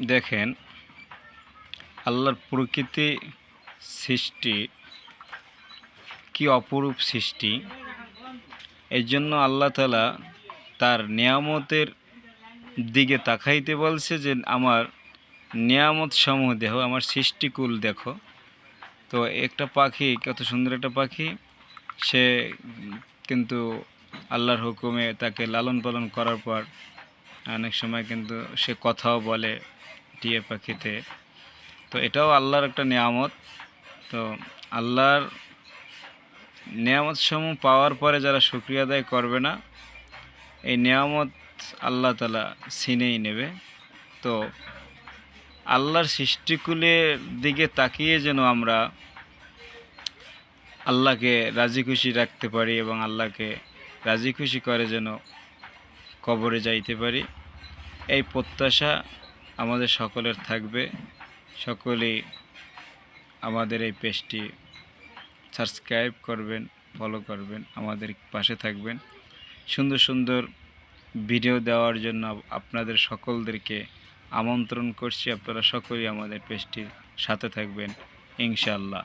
দেখেন, আল্লাহর প্রকৃতি সৃষ্টি কি অপরূপ সৃষ্টি। এই জন্য আল্লাহ তালা তার নিয়ামতের দিকে তাকাইতে বলছে যে, আমার নিয়ামত সমূহ দেখো, আমার সৃষ্টিকুল দেখো। তো একটা পাখি, কত সুন্দর একটা পাখি, সে কিন্তু আল্লাহর হুকুমে তাকে লালন পালন করার পর অনেক সময় কিন্তু সে কথাও বলে। টিয়া পাখিতে। তো এটাও আল্লাহর একটা নিয়ামত। তো আল্লাহর নিয়ামত সমূহ পাওয়ার পরে যারা শুক্রিয়া আদায় করবে না, এই নিয়ামত আল্লাহ তালা ছিনেই নেবে। তো আল্লাহর সৃষ্টিকুলের দিকে তাকিয়ে যেন আমরা আল্লাহকে রাজি খুশি রাখতে পারি এবং আল্লাহকে রাজি খুশি করে যেন কবরে যাইতে পারি, এই প্রত্যাশা আমাদের সকলের থাকবে। সকলেই আমাদের এই পেজটি সাবস্ক্রাইব করবেন ফলো করবেন, আমাদের পাশে থাকবেন। সুন্দর সুন্দর ভিডিও দেওয়ার জন্য আপনাদের সকলদেরকে আমন্ত্রণ করছি। আপনারা সকলেই আমাদের পেজটির সাথে থাকবেন ইনশাল্লাহ